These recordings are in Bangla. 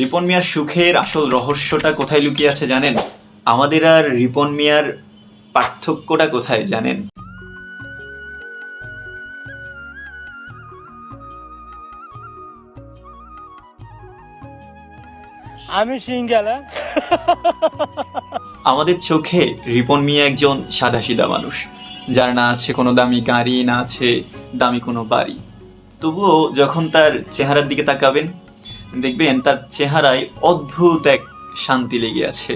রিপন মিয়ার সুখের আসল রহস্যটা কোথায় লুকিয়ে আছে জানেন? আমাদের আর রিপন মিয়ার পার্থক্যটা কোথায় জানেন? আমি সিঙ্গেল আমাদের চোখে রিপন মিয়া একজন সাদাসিধা মানুষ যার না আছে কোনো দামি গাড়ি না আছে দামি কোনো বাড়ি। তবুও যখন তার চেহারার দিকে তাকাবেন দেখবেন তার চেহারায় অদ্ভুত এক শান্তি লেগে আছে,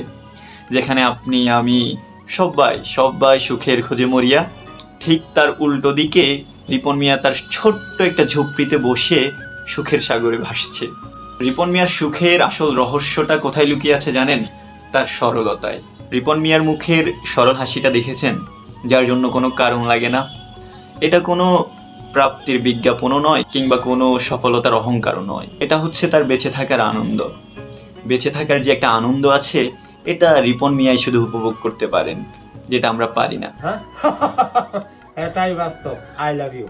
যেখানে আপনি, আমি, সবাই সবাই সুখের খোঁজে মরিয়া ঠিক তার উল্টো দিকে রিপন মিয়া তার ছোট্ট একটা ঝুপড়িতে বসে সুখের সাগরে ভাসছে। রিপন মিয়ার সুখের আসল রহস্যটা কোথায় লুকিয়ে আছে জানেন? তার সরলতায়। রিপন মিয়ার মুখের সরল হাসিটা দেখেছেন, যার জন্য কোনো কারণ লাগে না। এটা কোনো প্রাপ্তির বিজ্ঞাপনও নয় কিংবা কোনো সফলতার অহংকারও নয়। এটা হচ্ছে তার বেঁচে থাকার আনন্দ। বেঁচে থাকার যে একটা আনন্দ আছে, এটা রিপন মিয়াই শুধু উপভোগ করতে পারেন, যেটা আমরা পারি না। হ্যাঁ? এটাই বাস্তব। আই লাভ ইউ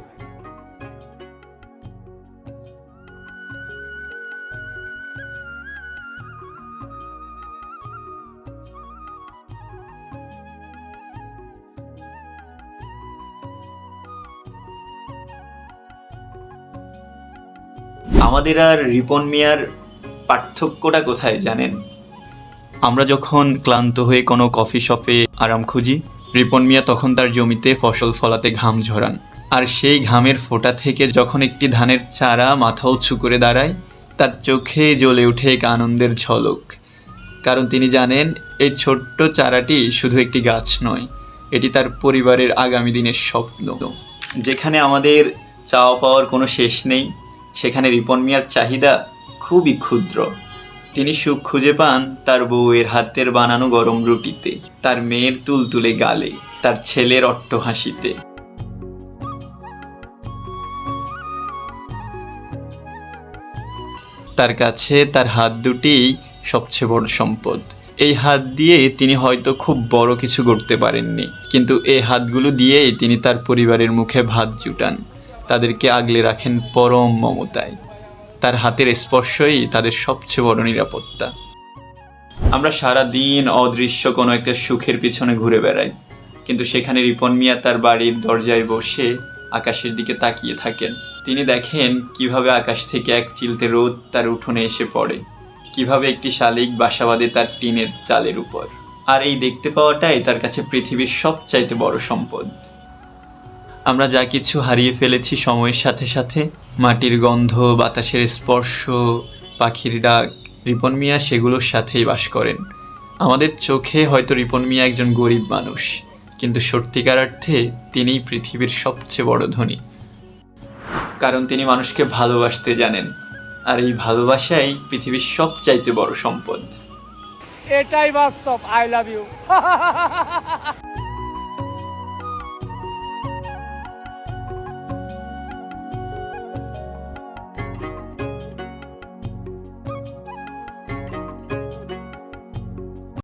আমাদের আর রিপন মিয়ার পার্থক্যটা কোথায় জানেন? আমরা যখন ক্লান্ত হয়ে কোনো কফি শপে আরাম খুঁজি, রিপন মিয়া তখন তার জমিতে ফসল ফলাতে ঘাম ঝরান। আর সেই ঘামের ফোঁটা থেকে যখন একটি ধানের চারা মাথা উঁচু করে দাঁড়ায়, তার চোখে জ্বলে ওঠে এক আনন্দের ঝলক। কারণ তিনি জানেন, এই ছোট্ট চারাটি শুধু একটি গাছ নয়, এটি তার পরিবারের আগামী দিনের স্বপ্ন। যেখানে আমাদের চাওয়া পাওয়ার কোনো শেষ নেই সেখানে রিপন মিয়ার চাহিদা খুবই ক্ষুদ্র। তিনি সুখ খুঁজে পান তার বউয়ের হাতের বানানো গরম রুটিতে, তার মেয়ের তুলতুলে গালে, তার ছেলের অট্ট হাসিতে। তার কাছে তার হাত দুটিই সবচেয়ে বড় সম্পদ। এই হাত দিয়ে তিনি হয়তো খুব বড় কিছু করতে পারেননি, কিন্তু এই হাতগুলো দিয়েই তিনি তার পরিবারের মুখে ভাত জুটান। তাদেরকে আগলে রাখেন পরম মমতায়। তার হাতের স্পর্শই তাদের সবচেয়ে বড় নিরাপত্তা। আমরা সারা দিন অদৃশ্য কোনো একটা সুখের পিছনে ঘুরে বেড়াই, কিন্তু সেখানে রিপন মিয়া তার বাড়ির দরজায় বসে আকাশের দিকে তাকিয়ে থাকেন। তিনি দেখেন কীভাবে আকাশ থেকে এক চিলতে রোদ তার উঠোনে এসে পড়ে, কীভাবে একটি শালিক বাসা বাঁধে তার টিনের চালের উপর। আর এই দেখতে পাওয়াটাই তার কাছে পৃথিবীর সবচাইতে বড় সম্পদ। আমরা যা কিছু হারিয়ে ফেলেছি সময়ের সাথে সাথে, মাটির গন্ধ, বাতাসের স্পর্শ, পাখির ডাক, রিপন মিয়া সেগুলোর সাথেই বাস করেন। আমাদের চোখে হয়তো রিপন মিয়া একজন গরিব মানুষ, কিন্তু সত্যিকার অর্থে তিনিই পৃথিবীর সবচেয়ে বড় ধনী। কারণ তিনি মানুষকে ভালোবাসতে জানেন, আর এই ভালোবাসাই পৃথিবীর সবচাইতে বড় সম্পদ। এটাই বাস্তব আই লাভ ইউ